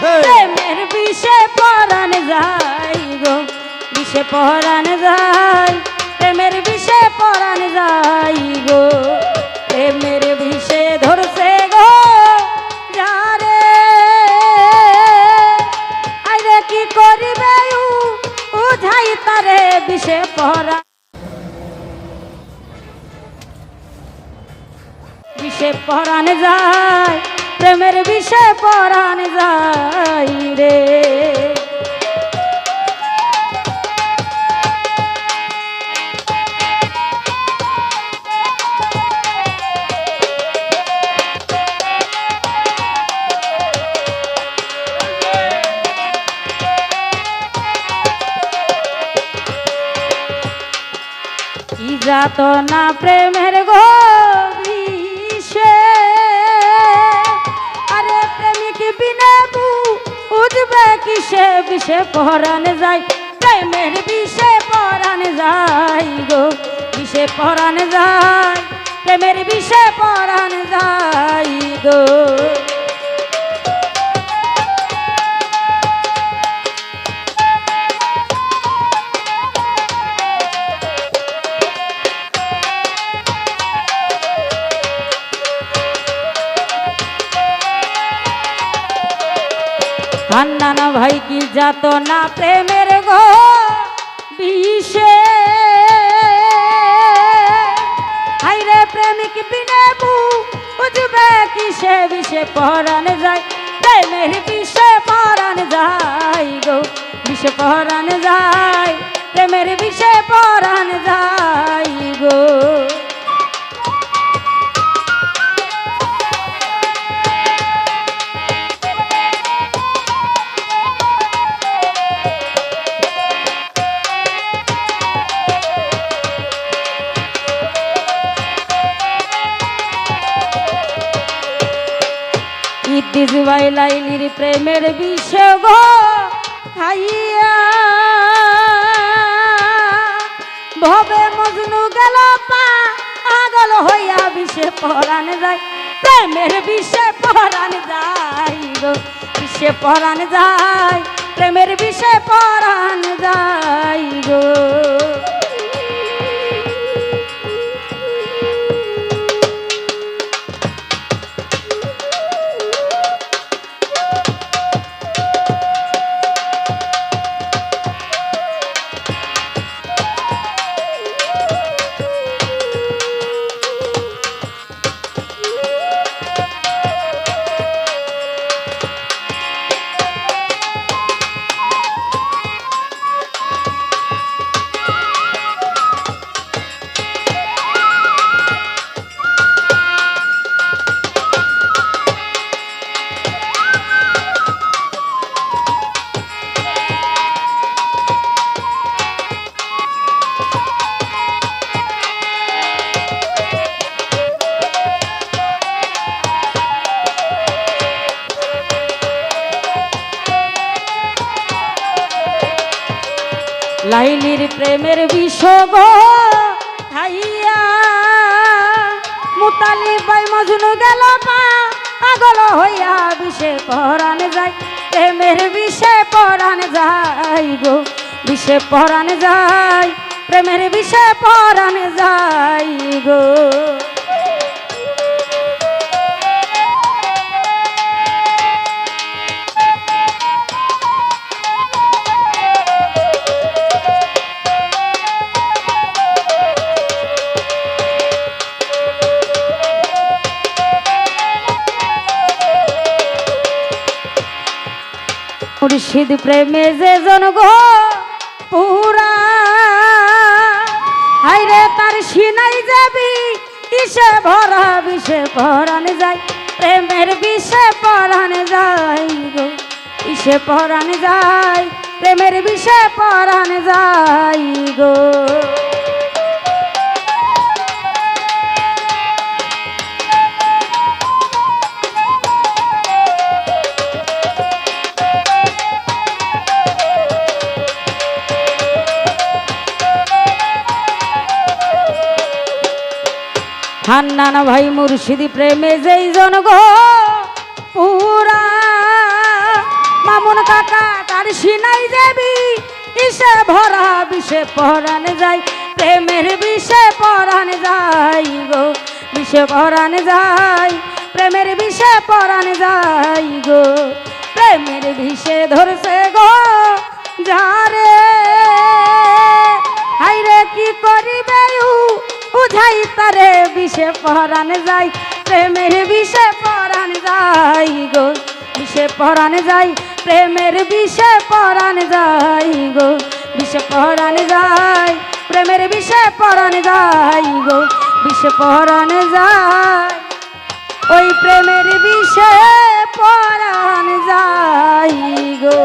প্রেমের বিষে পরাণ যায় গো, বিষে পরাণ যায়। প্রেমের বিষে পরাণ যায় গো, প্রেমের বিষে ধরছে গো, যারে। আরে কি করিবে উঠাই তারে বিষে পরাণ। বিষে পরাণ যায়। প্রেমের বিষে পরাণ যায় রে। যাত না প্রেমের গো কিসে বিষে পরাণ যায়, প্রেমের বিষে পরাণ যায় গো। বিষে পরাণ যায়, প্রেমের বিষে পরাণ যায় গো। হান্নানা ভাই কি যাত না প্রেমের গো? বিষে হাইরে প্রেমিক বিনে বু, বুঝবে কিসে বিষে পরাণ যায়? প্রেমের বিষে পরাণ যায় গো, বিষে পরাণ যায়। প্রেমের বিষে পরাণ যায় গো। ভাই প্রেমের বিষয় গো খাইয়া। ভবে মজনু গেল পাগল হইয়া বিষে পরাণ যায়। প্রেমের বিষে পরাণ যায় গো, বিষে পরাণ যায়। প্রেমের বিষে লাইলির প্রেমের বিষ গো খাইয়া মুতালি বাই মজনু গেল পা, পাগল হইয়া বিষে পরাণ যায়। প্রেমের বিষে পরাণ যায় গো, বিষে পরাণ যায়। প্রেমের বিষে পরাণ যায় গো। মুর্শিদ প্রেমে যে জন গো পুরা। হাইরে তার সিনাই যাবি, কিসে ভরা, বিষে পরাণ যায় প্রেমের বিষে পরাণ যায় গো, বিষে পরাণ যায় প্রেমের বিষে পরাণ যায় গো। হান্নানা ভাই মুর্শিদি প্রেমে যেই জন গো পুরা কাকা, তার সিনাই যাবি ইসে ভরা বিষে পরাণ যাই প্রেমের বিষে পরাণ যাই গো, বিষে পরাণ যায়। প্রেমের বিষে পরাণ যাই গো, প্রেমের বিষে ধরছে গো যারে বিষে পরাণ যায় প্রেমের বিষে পরাণ যায় গো। বিষে পরাণ যায় প্রেমের বিষে পরাণ যায় গো। বিষে পরাণ যায় প্রেমের বিষে পরাণ যায় গো। বিষে পরাণ যায় ওই প্রেমের বিষে পরাণ যায় গো।